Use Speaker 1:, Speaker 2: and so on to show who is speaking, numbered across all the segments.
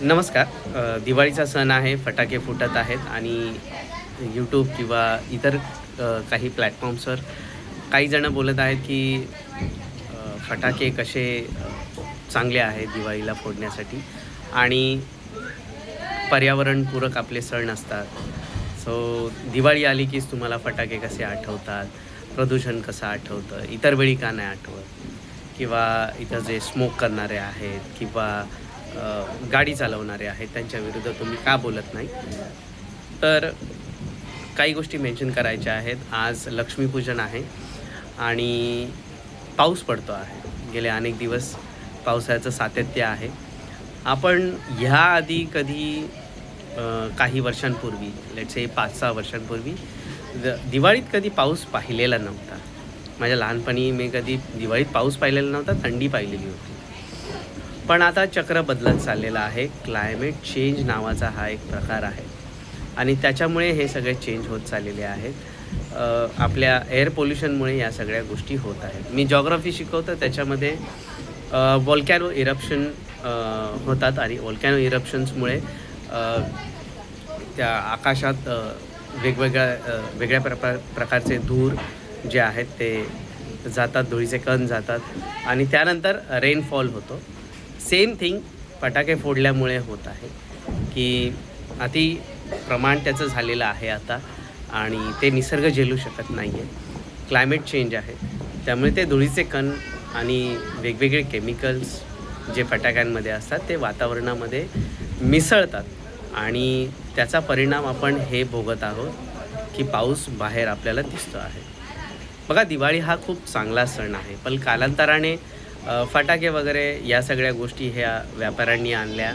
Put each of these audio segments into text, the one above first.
Speaker 1: नमस्कार. दिवाळीचा सण आहे फटाके फुटत आहेत आणि यूट्यूब किंवा इतर काही प्लॅटफॉर्म्सवर काही जणं बोलत आहेत की फटाके कसे चांगले आहेत दिवाळीला फोडण्यासाठी आणि पर्यावरणपूरक आपले सण असतात. सो दिवाळी आली कीच तुम्हाला फटाके कसे आठवतात प्रदूषण कसं आठवतं इतर वेळी का नाही आठवत? किंवा इथं जे स्मोक करणारे आहेत किंवा गाडी चालवणारे आहेत त्यांच्या विरुद्ध तुम्ही का बोलत नाही? तर काही गोष्टी मेन्शन करायच्या आहेत. आज लक्ष्मीपूजन आहे आणि पाऊस पडतो आहे. गेले अनेक दिवस पावसाचं सातत्य आहे. आपण ह्या आधी कधी काही वर्षांपूर्वी लेटसे पाच सहा वर्षांपूर्वी द- दिवाळीत कधी पाऊस पाहिलेला नव्हता. माझ्या लहानपणी मी कधी दिवाळीत पाऊस पाहिलेला नव्हता थंडी पाहिलेली होती. पण आता चक्र बदलत चाललेलं आहे. क्लायमेट चेंज नावाचा हा एक प्रकार आहे. आणि त्याच्यामुळे हे सगळे चेंज होत चाललेले आहेत. आपल्या एअर पोल्युशनमुळे या सगळ्या गोष्टी होत आहेत. मी जॉग्रफी शिकवतो त्याच्यामध्ये वॉल्कॅनो इरप्शन होतात आणि वॉल्कॅनो इरप्शन्समुळे त्या आकाशात वेगवेगळ्या वेगळ्या प्रपा प्रकारचे धूर जे आहेत ते जातात धुळीचे कण जातात आणि त्यानंतर रेनफॉल होतो. सेम थिंग फटाके फोडल्यामुळे होत आहे की अति प्रमाण त्याचं झालेलं आहे आता आणि ते निसर्ग झेलू शकत नाही आहे क्लायमेट चेंज आहे. त्यामुळे ते धुळीचे कण आणि वेगवेगळे केमिकल्स जे फटाक्यांमध्ये असतात ते वातावरणामध्ये मिसळतात आणि त्याचा परिणाम आपण हे भोगत आहोत की पाऊस बाहेर आपल्याला दिसतो आहे. बघा दिवाळी हा खूप चांगला सण आहे पण कालांतराने फटाके वगैरे या सगळ्या गोष्टी ह्या व्यापाऱ्यांनी आणल्या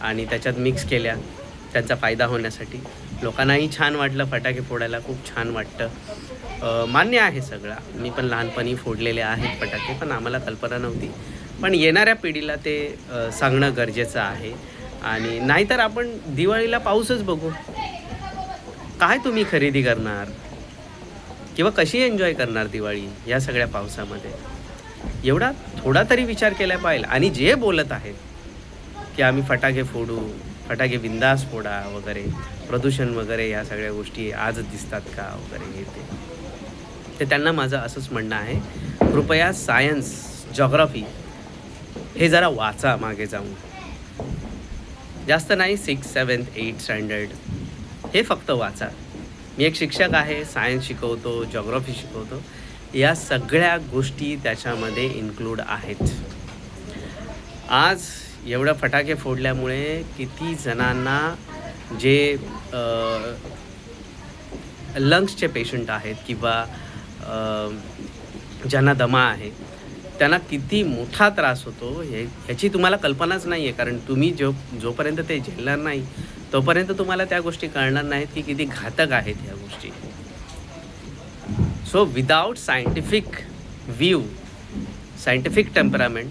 Speaker 1: आणि त्याच्यात मिक्स केल्या. त्यांचा फायदा होण्यासाठी. लोकांनाही छान वाटलं फटाके फोडायला. खूप छान वाटतं. मान्य आहे सगळं. मी पण लहानपणी फोडलेले आहेत फटाके पण आम्हाला कल्पना नव्हती. पण येणाऱ्या पिढीला ते सांगणं गरजेचं आहे. आणि नाहीतर आपण दिवाळीला पाऊसच बघू. काय तुम्ही खरेदी करणार? किंवा कशी एन्जॉय करणार दिवाळी या सगळ्या पावसामध्ये? एवढा थोडा तरी विचार केला पाहिजे. आणि जे बोलत आहेत की आम्ही फटाके फोडू फटाके बिंदास फोडा वगैरे प्रदूषण वगैरे या सगळ्या गोष्टी आजच दिसतात का वगैरे हे ते. ते त्यांना माझं असंच म्हणणं आहे. कृपया सायन्स जॉग्रफी हे जरा वाचा मागे जाऊन. जास्त नाही सिक्स सेवन्थ एट स्टँडर्ड. हे फक्त वाचा. मी एक शिक्षक आहे सायन्स शिकवतो जॉग्रफी शिकवतो. या सगळ्या गोष्टी त्याच्यामध्ये इन्क्लूड आहेत. आज एवढं फटाके फोडल्यामुळे किती जणांना जे लंग्सचे पेशंट आहेत किंवा ज्यांना दमा आहे त्यांना किती मोठा त्रास होतो हे ह्याची तुम्हाला कल्पनाच नाही आहे कारण तुम्ही जो जोपर्यंत ते झेलणार नाही तोपर्यंत तुम्हाला त्या गोष्टी कळणार नाहीत की किती घातक आहेत ह्या गोष्टी. So without scientific view scientific temperament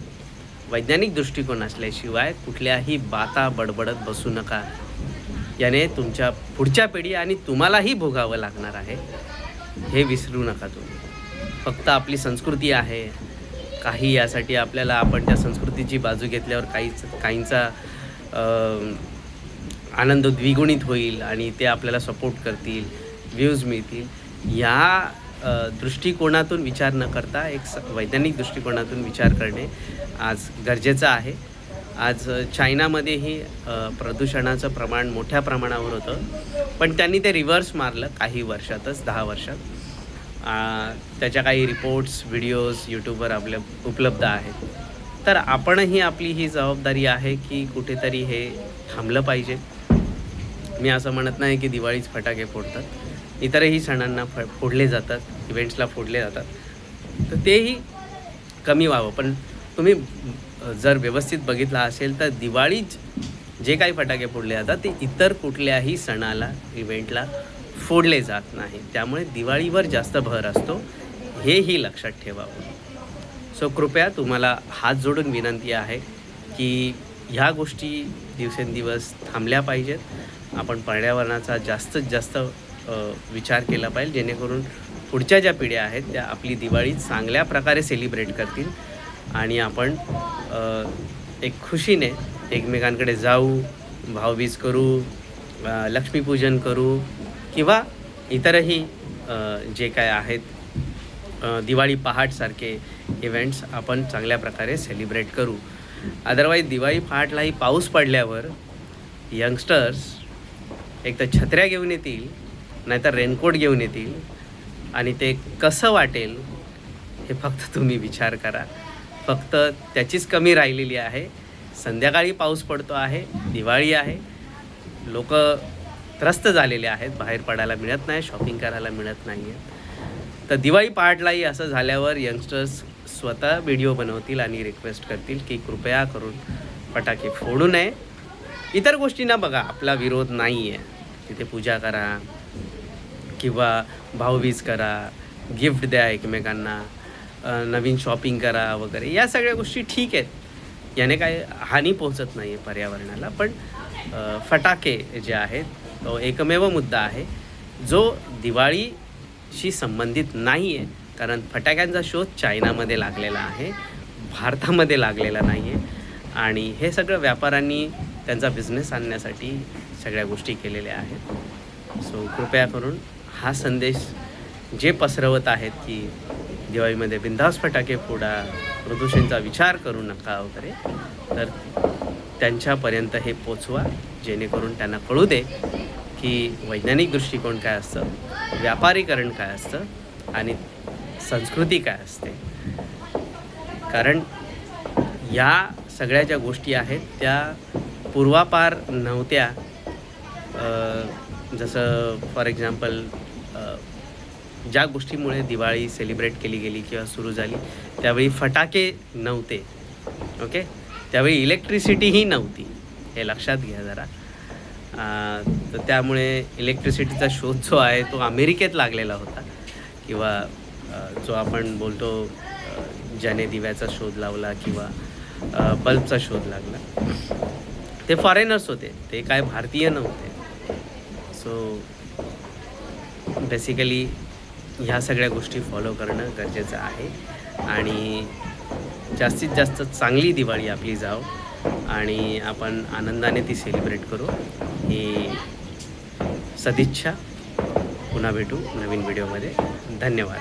Speaker 1: वैज्ञानिक दृष्टिकोन असल्याशिवाय कुठल्याही बाता बडबडत बसू नका. याने तुमच्या पुढच्या पिढी आणि तुम्हालाही भोगावं लागणार आहे. हे विसरू नका तुम्ही. फक्त आपली संस्कृती आहे. काही यासाठी आपल्याला आपण त्या संस्कृतीची बाजू घेतल्यावर काहीच काहींचा आनंद द्विगुणित होईल आणि ते आपल्याला सपोर्ट करतील व्ह्यूज मिळतील. या दृष्टिकोनातून विचार न करता एक स वैज्ञानिक दृष्टिकोनातून विचार करणे आज गरजेचं आहे. आज चायनामध्येही प्रदूषणाचं प्रमाण मोठ्या प्रमाणावर होतं. पण त्यांनी ते रिव्हर्स मारलं काही वर्षातच दहा वर्षात. त्याच्या काही रिपोर्ट्स व्हिडिओज यूट्यूबवर आपल्या उपलब्ध आहेत. तर आपणही आपली ही जबाबदारी आहे की कुठेतरी हे थांबलं पाहिजे. मी असं म्हणत नाही की दिवाळीच फटाके फोडतात. इतरही सणांना फ फोडले जातात इव्हेंट्सला फोडले जातात. तर तेही कमी व्हावं. पण तुम्ही जर व्यवस्थित बघितला असेल तर दिवाळीच जे काही फटाके फोडले जातात ते इतर कुठल्याही सणाला इव्हेंटला फोडले जात नाही. त्यामुळे दिवाळीवर जास्त भर असतो. हेही लक्षात ठेवावं. सो कृपया तुम्हाला हात जोडून विनंती आहे की ह्या गोष्टी दिवसेंदिवस थांबल्या पाहिजेत. आपण पर्यावरणाचा जास्तीत जास्त विचार केला पाहिजे. जेणेकरून पुढच्या ज्या पिढ्या आहेत त्या आपली दिवाळी चांगल्या प्रकारे सेलिब्रेट करतील आणि आपण एक खुशीने एकमेकांकडे जाऊ भावबीज करू लक्ष्मीपूजन करू किंवा इतरही जे काय आहेत दिवाळी पहाटसारखे इव्हेंट्स आपण चांगल्या प्रकारे सेलिब्रेट करू. अदरवाईज दिवाळी पहाटलाही पाऊस पडल्यावर यंगस्टर्स एक तर छत्र्या घेऊन येतील नाहीतर रेनकोट घेऊन येतील आणि ते कसं वाटेल हे फक्त तुम्ही विचार करा. फक्त त्याचीच कमी राहिलेली आहे. संध्याकाळी पाऊस पडतो आहे दिवाळी आहे. लोक त्रस्त झालेले आहेत बाहेर पडायला मिळत नाही शॉपिंग करायला मिळत नाही आहे तर दिवाळी पहाटलाही असं झाल्यावर यंगस्टर्स स्वतः व्हिडिओ बनवतील आणि रिक्वेस्ट करतील की कृपया करून फटाके फोडू नये. इतर गोष्टींना बघा आपला विरोध नाही आहे तिथे पूजा करा किंवा भाऊबीज करा गिफ्ट द्या एकमेकांना नवीन शॉपिंग करा वगैरे या सगळ्या गोष्टी ठीक आहेत. याने काय हानी पोहोचत नाही आहे पर्यावरणाला पण फटाके जे आहेत तो एकमेव मुद्दा आहे. जो दिवाळीशी संबंधित नाही आहे कारण फटाक्यांचा शोध चायनामध्ये लागलेला आहे भारतामध्ये लागलेला नाही आहे आणि हे सगळं व्यापाऱ्यांनी त्यांचा बिझनेस आणण्यासाठी सगळ्या गोष्टी केलेल्या आहेत. सो कृपया करून हा संदेश जे पसरवत आहेत की दिवाळीमध्ये बिंदास फटाके फोडा प्रदूषणचा विचार करू नका वगैरे तर त्यांच्यापर्यंत हे पोचवा जेणेकरून त्यांना कळू दे की वैज्ञानिक दृष्टिकोन काय असतं व्यापारीकरण काय असतं आणि संस्कृती काय असते. कारण या सगळ्या ज्या गोष्टी आहेत त्या पूर्वापार नव्हत्या. जसं फॉर एक्झाम्पल ज्या गोष्टीमुळे दिवाळी सेलिब्रेट केली गेली किंवा सुरू झाली त्यावेळी फटाके नव्हते ओके त्यावेळी इलेक्ट्रिसिटीही नव्हती हे लक्षात घ्या जरा. तर त्यामुळे इलेक्ट्रिसिटीचा शोध जो आहे तो अमेरिकेत लागलेला होता. किंवा जो आपण बोलतो ज्याने दिव्याचा शोध लावला किंवा बल्बचा शोध लागला. ते फॉरेनर्स होते ते काय भारतीय नव्हते. सो बेसिकली ह्या सगळ्या गोष्टी फॉलो करणं गरजेचं आहे. आणि जास्तीत जास्त चांगली दिवाळी आपली जाव आणि आपण आनंदाने ती सेलिब्रेट करू. ही सदिच्छा. पुन्हा भेटू नवीन व्हिडिओमध्ये धन्यवाद.